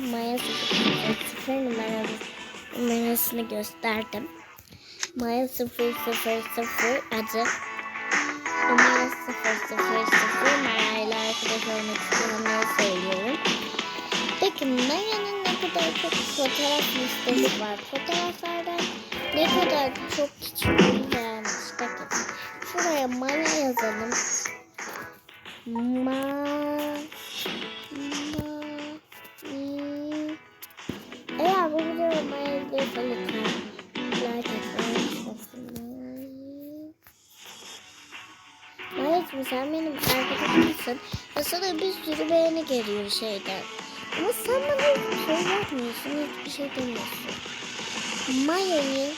Maya. Maya sıfır, numaralı numarasını gösterdim. Maya 000 adı. Numara 000 Maya ile arkadaş olmak isteyenleri söylüyorum. Peki Maya'nın ne kadar çok fotoğraf listesi var. Fotoğraflardan ne kadar çok küçük gelmiş. Bakın şuraya Maya yazalım. Ma İzliyorsa lütfen like etmeyi unutmayın. Maya'cığım sen benim arkadaşımsın. Ve sana bir sürü beğeni geliyor şeyden. Ama sen bana hiçbir şey yapmıyorsun. Hiçbir şey demiyorsun. Maya'yı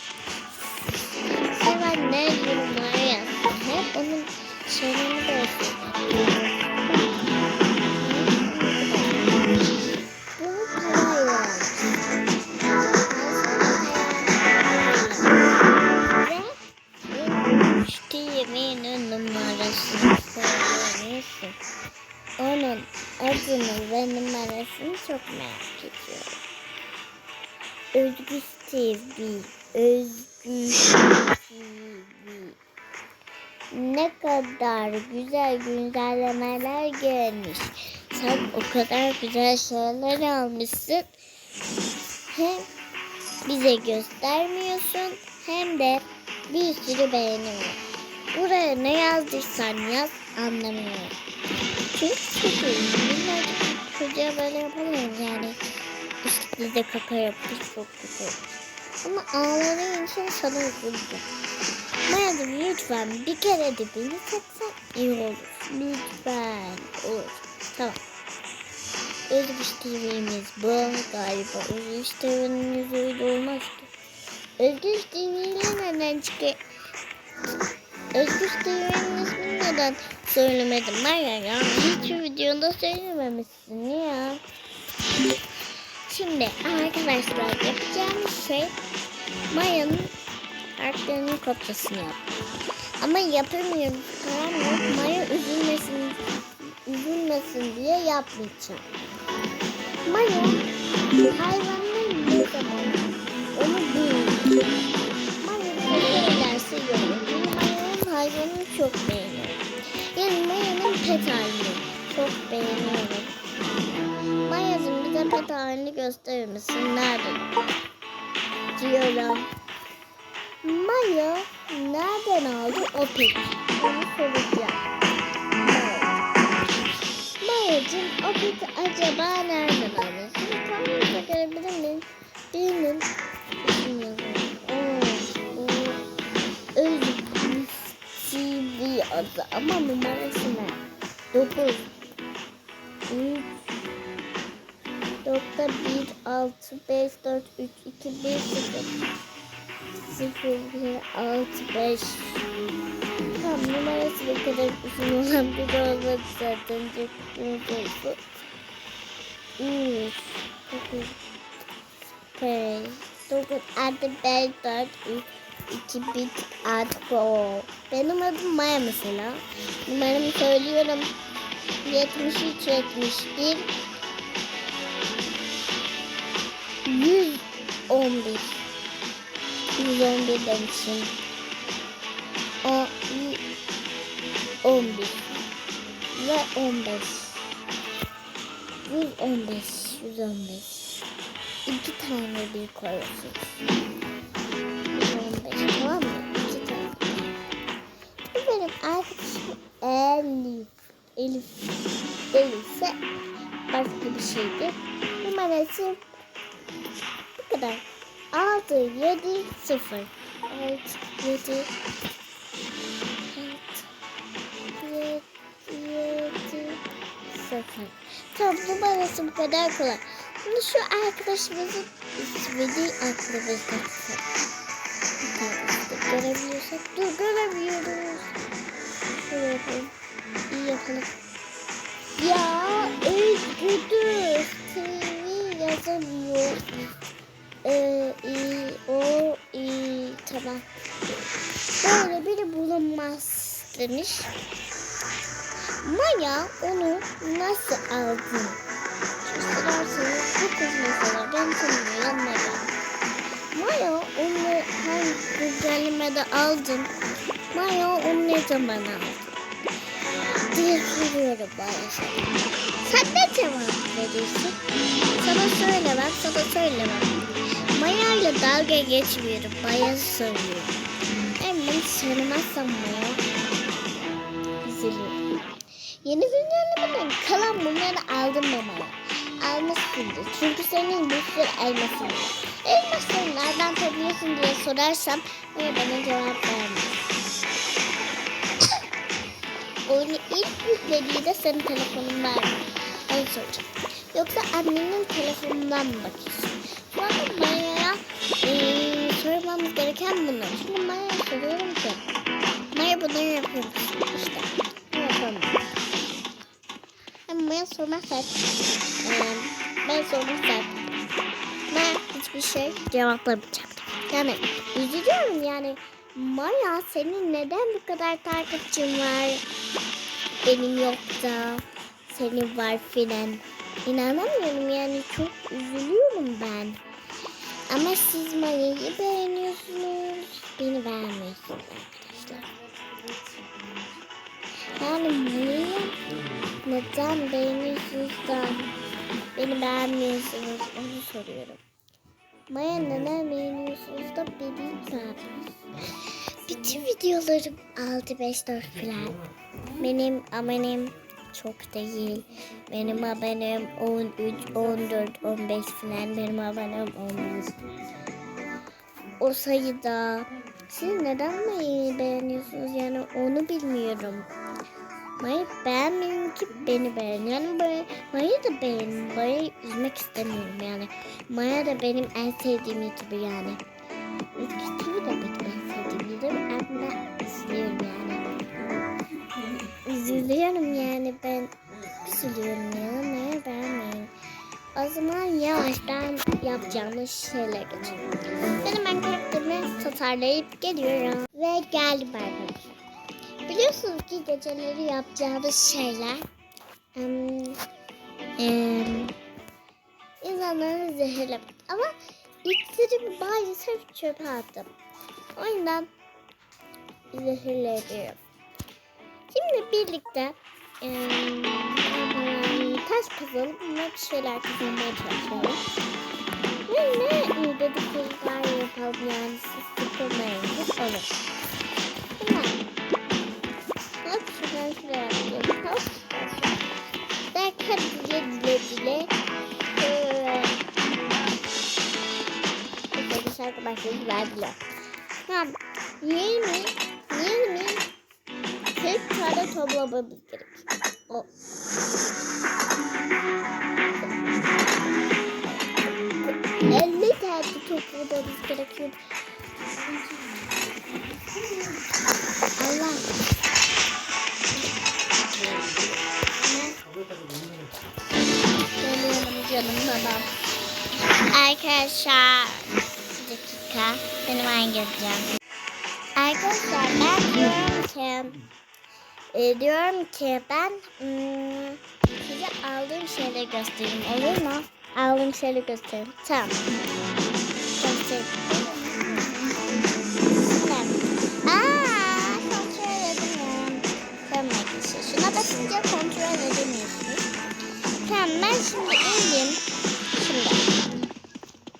sevenler Özgür TV. Özgür TV. Ne kadar güzel güncellemeler gelmiş. Sen o kadar güzel şeyler almışsın. Hem bize göstermiyorsun hem de bir sürü beğeni var. Buraya ne yazdıysan yaz anlamıyorum. Çünkü çok iyi. Minnacık çocuğa böyle yapamayız yani. Biz de kaka yaptık çok kötü. Ama ağladığın için sana üzüldüm. Maya'cığım lütfen bir kere de beni satsan iyi olur. Lütfen olur. Tamam. Özgüç TV'miz bu galiba. Özgüç TV'nin yüzüyle olmaz ki. Özgüç TV'yle neden çıkıyor? Özgüç TV'nin ismini neden söylemedim? Maya ya hiç videoda söylememişsin ya. Şimdi arkadaşlar yapacağımız şey Maya'nın harflerinin kopyasını yap. Ama yapamıyorum. Tamam mı? Maya üzülmesin, üzülmesin diye yapmayacağım. Maya hayvanın ne zaman onu bilmiyor. Maya yiyor. Çünkü Maya'nın hayvanını çok beğeniyorum. Yani Maya'nın pet halini çok beğeniyorum. Gösterir misin? Nerede? Diyorum. Maya nereden aldı o peki? Onu soracağım. Maya'cığım o peki acaba nereden aldı? Şimdi kamerayı görebilir miyim? Benim isim yazıyorum. Oo, o Özgür TV adı ama numarası ne? 9 6 5 4 3 2 1 0 0 1 6 5 Tam numarası bu kadar uzun olan bir de olmadı zaten. Çok uzun oldu. 9 5 9 6 5 4 3 2 1 6 Benim adım Maya mesela. Numaramı söylüyorum. 73 71 111 111 demişim. O 11 ve 15 115 115 İki tane bir koyuyorsunuz. 115 tamam mı? İki tane. Bu benim arkadaşım Elif. Elif değilse başka bir şeydir. Numarası kadar. 6, 7, 0. 6, 7, 7, 0. Tamam numarası bu kadar kolay. Şimdi şu arkadaşımızın ismini aklımızda tutalım. Görebiliyorsak. Dur göremiyoruz. Şöyle yapalım. İyi yapalım. Ya demiş. Maya onu nasıl aldın? Sorarsanız bu kız mesela ben tanımıyor yanına geldi. Maya onu hangi güncellemede aldın? Maya onu ne zaman aldın? diye soruyorum Maya Sen ne cevap verirsin? Sana söylemem, sana söylemem. Maya ile dalga geçmiyorum. Maya soruyorum. Emin söylemezsem Maya. Yeni güncellemeden kalan bunları aldım mı Maya? Almışsındır. Çünkü senin bir sürü elmasın var. Elmasları nereden tanıyorsun diye sorarsam Maya bana cevap vermez. Oyunu ilk yüklediğinde senin telefonun var mı? Ben soracağım. Yoksa annenin telefonundan mı bakıyorsun? Şu anda Maya'ya eee, sormamız gereken bunlar. Şimdi Maya'ya soruyorum ki Maya bunları yapıyor musun? İşte. Maya Maya sormazsak ben sormazsak Maya hiçbir şey cevaplamayacaktı. Yani üzülüyorum yani Maya senin neden bu kadar takipçin var? Benim yok senin var filan. İnanamıyorum yani çok üzülüyorum ben. Ama siz Maya'yı beğeniyorsunuz. Beni beğenmiyorsunuz arkadaşlar. Yani Maya'yı neden beğeniyorsunuz da beni beğenmiyorsunuz onu soruyorum. Maya neden beğeniyorsunuz da beni beğenmiyorsunuz. Bütün videolarım 6-5-4 falan. Benim abonem çok değil. Benim abonem 13, 14, 15 falan. Benim abonem 11. O sayıda. Siz neden Maya'yı beğeniyorsunuz? Yani onu bilmiyorum. Maya beğenmiyorum ki beni beğen. Yani Maya, Maya da beğen. Maya'yı üzmek istemiyorum yani. Maya da benim en sevdiğim YouTuber yani. YouTuber da benim en sevdiğim YouTuber. Ama ben üzülüyorum yani. Üzülüyorum yani ben üzülüyorum ya. Maya beğenmeyin. O zaman yavaştan yapacağımız şeyler geçelim. Benim ben karakterimi tasarlayıp geliyorum. Ve geldim arkadaşlar. Biliyorsunuz ki geceleri yapacağımız şeyler em, em, insanları zehirlemek. Ama iksirimi maalesef çöpe attım. O yüzden zehirleniyorum. Şimdi birlikte em, taş kazalım ve bir şeyler kazanmaya çalışalım. Ve ne dedikleri yapalım yani siz sıkılmayın. Olur. Şuradan şuraya. Hop. Derken dile dile dile. Şöyle. Şarkı başladı verdiler. Tamam. 20 20 40 tane toplamamız gerek. O. Tane toplamamız gerekiyor. Allah. Geliyorum canım babam. Arkadaşlar bir dakika benim ben geleceğim. Arkadaşlar ben diyorum ki e, diyorum ki ben hmm, size aldığım şeyleri göstereyim olur mu? Aldığım şeyleri göstereyim. Tamam. Basınca kontrol edemiyorsunuz. Tamam ben şimdi indim. Şimdi.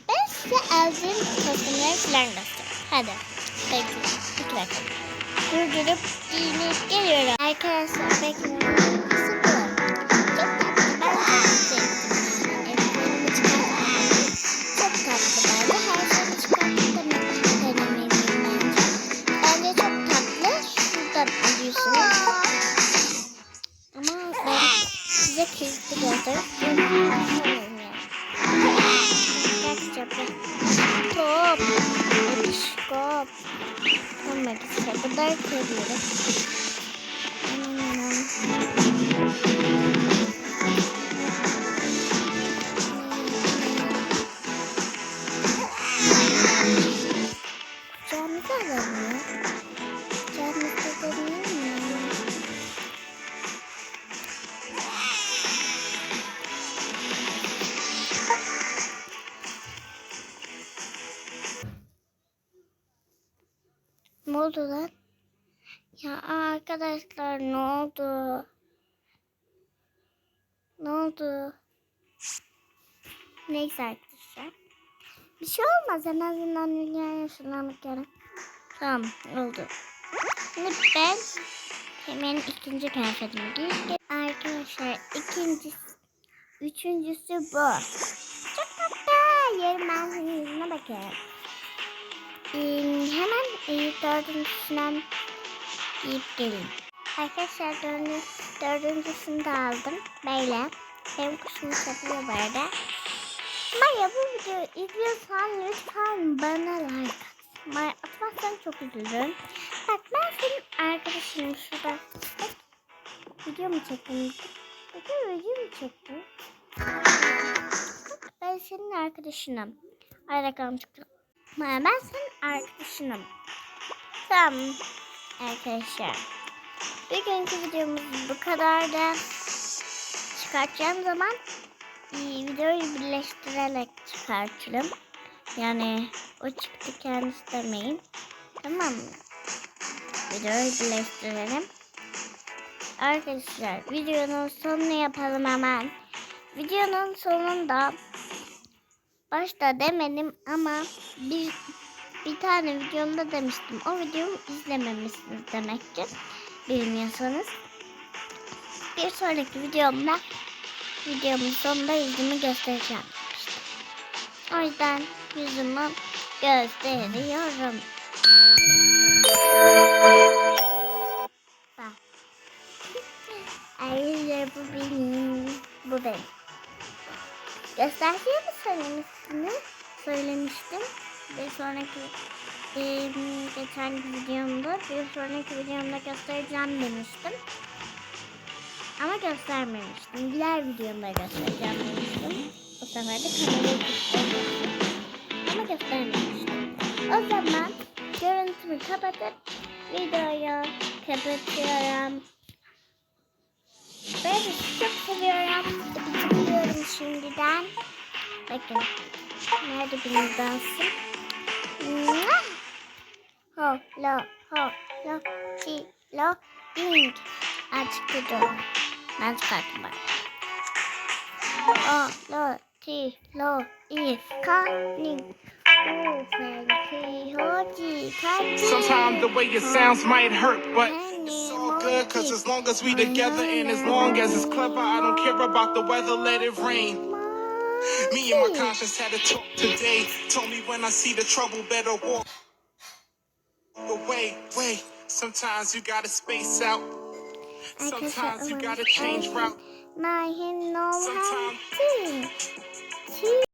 Ben size aldığım kostümleri falan göstereyim. Hadi. Bekle. Dakika. Durdurup giyinip geliyorum. Arkadaşlar bekliyorum. Sıkıyorum. Size kilitli göstereyim. Top. Top. Tamam arkadaşlar bu kadar koyuyorum. Arkadaşlar. Bir şey olmaz en azından dünya yaşlanmak gerek. Tamam oldu. Şimdi ben hemen ikinci kıyafetimi giydim. Arkadaşlar ikincisi, üçüncüsü bu. Çok tatlı. Yarın ben senin yüzüne bakarım. Ee, hemen e, dördüncüsünden giyip gelin. Arkadaşlar dördüncü, dördüncüsünü de aldım. Böyle. Benim kuşum seviyor bu arada. Maya bu videoyu izliyorsan lütfen bana like at. Maya atmazsan çok üzülürüm. Bak ben senin arkadaşınım şurada. Bak, video mu çektim? Bakın video mu çektim? Bak ben senin arkadaşınım. Ay reklam çıktı. Maya ben senin arkadaşınım. Tamam arkadaşlar. Bugünkü videomuz bu kadardı. Çıkartacağım zaman videoyu birleştirerek çıkartırım. Yani o çıktı kendisi demeyin. Tamam mı? Videoyu birleştirelim. Arkadaşlar videonun sonunu yapalım hemen. Videonun sonunda başta demedim ama bir bir tane videomda demiştim. O videomu izlememişsiniz demektir. Bilmiyorsanız. Bir sonraki videomda videomun sonunda yüzümü göstereceğim. O yüzden yüzümü gösteriyorum. Bak. Arkadaşlar bu benim. Bu benim. Göstereceğimi söylemiştim. Söylemiştim. Bir sonraki e, geçen videomda bir sonraki videomda göstereceğim demiştim. Ama göstermemiştim. Diğer videomda göstereceğim demiştim. Bu sefer de kamerayı. Ama göstermemiştim. O zaman görüntümü kapatıp videoyu kapatıyorum. Sizi çok seviyorum. Bitiriyorum şimdiden. Bakın. Nerede benim dansım? Ho, lo, ho, lo, ti, lo, ding. Açık dur. Sometimes the way it sounds might hurt, but it's all good. Cause as long as we together and as long as it's clever, I don't care about the weather, let it rain. Me and my conscience had a talk today. Told me when I see the trouble, better walk away. Wait, sometimes you gotta space out. Sometimes you um, gotta change um, route. my you know how.